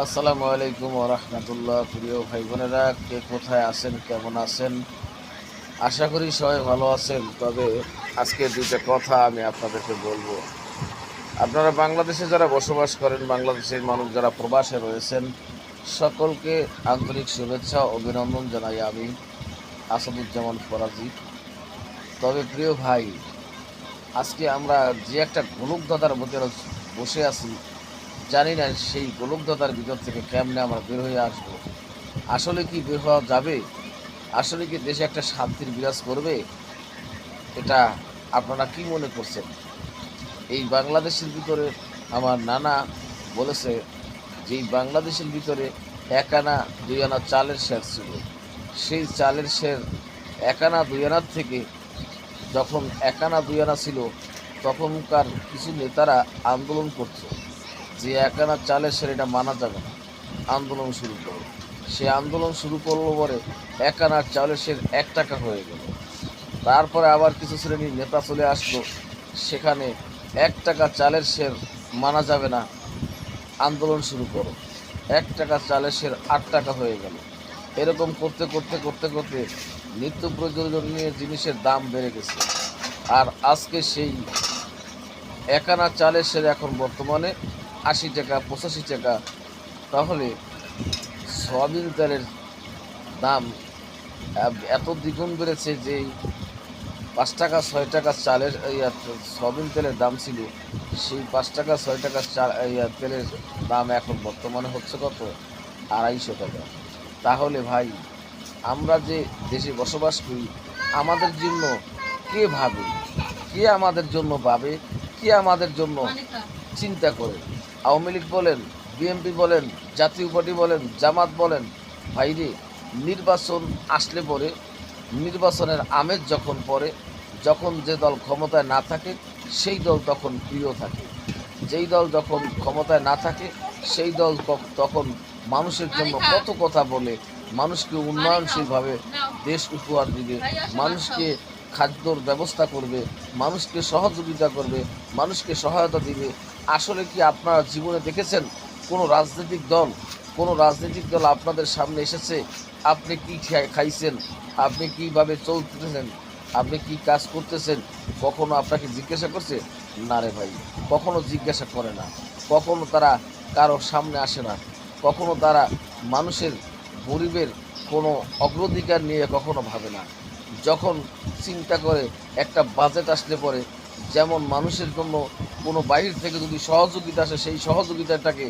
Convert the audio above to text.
আসসালামু আলাইকুম রহমতুল্লাহ। প্রিয় ভাই বোনেরা কে কোথায় আছেন, কেমন আছেন? আশা করি সবাই ভালো আছেন, তবে আজকে দুইটা কথা আমি আপনাদেরকে বলব। আপনারা বাংলাদেশে যারা বসবাস করেন, বাংলাদেশের মানুষ যারা প্রবাসে রয়েছেন, সকলকে আন্তরিক শুভেচ্ছা অভিনন্দন জানাই আমি, আসাদুজ্জামান ফরাজি। তবে প্রিয় ভাই, আজকে আমরা যে একটা গোলকদাতার মধ্যে বসে আছি জানি না সেই গোলকদাতার ভিতর থেকে কেমনে আমরা বের হয়ে আসব। আসলে কি বের হওয়া যাবে? আসলে কি দেশে একটা শান্তির বিরাজ করবে? এটা আপনারা কি মনে করছেন? এই বাংলাদেশের ভিতরে আমার নানা বলেছে যে বাংলাদেশের ভিতরে এক আনা দুই আনা চালের শের ছিল, সেই চালের শের এক আনা দুই আনার থেকে যখন এক আনা দুই আনা ছিল, তখনকার কিছু নেতারা আন্দোলন করছে যে এক আনা চালের শের এটা মানা যাবে না। আন্দোলন শুরু করল সে আন্দোলন শুরু করল পরে এক আনার চালের শের এক টাকা হয়ে গেল। তারপরে আবার কিছু শ্রেণির নেতা চলে আসলো। সেখানে এক টাকা চালের সের মানা যাবে না। আন্দোলন শুরু করো। এক টাকা চালের সের আট টাকা হয়ে গেল। এরকম করতে করতে করতে করতে নিত্য প্রয়োজনীয় জিনিসের দাম বেড়ে গেছে। আর আজকে সেই একানা চালের সের এখন বর্তমানে আশি টাকা পঁচাশি টাকা তাহলে সয়াবিন তেলের দাম এত দ্বিগুণ বেড়েছে যে পাঁচ টাকা ছয় টাকা চালের সয়াবিন তেলের দাম ছিল সেই পাঁচ টাকা ছয় টাকা চা এই আর তেলের দাম এখন বর্তমানে হচ্ছে কত? আড়াইশো টাকা। তাহলে ভাই আমরা যে দেশে বসবাস করি আমাদের জন্য কে ভাবে? কে আমাদের জন্য ভাবে? কে আমাদের জন্য চিন্তা করে? আওয়ামী লীগ বলেন বিএনপি বলেন জাতীয় পার্টি বলেন জামাত বলেন ভাইরে নির্বাচন আসলে পরে নির্বাচনের আমেজ যখন পড়ে যখন যে দল ক্ষমতায় না থাকে সেই দল তখন প্রিয় থাকে। যেই দল যখন ক্ষমতায় না থাকে সেই দল তখন মানুষের জন্য কত কথা বলে মানুষকে উন্নয়নশীলভাবে দেশ উপহার দিবে মানুষকে খাদ্যর ব্যবস্থা করবে, মানুষকে সহযোগিতা করবে, মানুষকে সহায়তা দিবে। আসলে কি আপনারা জীবনে দেখেছেন? কোনো রাজনৈতিক দল, কোনো রাজনৈতিক দল আপনাদের সামনে এসেছে? আপনি কি খাই- খাইছেন? আপনি কীভাবে চলতেছেন? আপনি কি কাজ করতেছেন? কখনো আপনাকে জিজ্ঞাসা করছে? না রে ভাই, কখনো জিজ্ঞাসা করে না। কখনো তারা কারও সামনে আসে না। কখনো তারা মানুষের গরিবের কোনো অগ্রাধিকার নিয়ে কখনো ভাবে না। যখন চিন্তা করে একটা বাজেট আসলে পরে, যেমন মানুষের জন্য কোনো বাইরে থেকে যদি সহযোগিতা আসে, সেই সহযোগিতাটাকে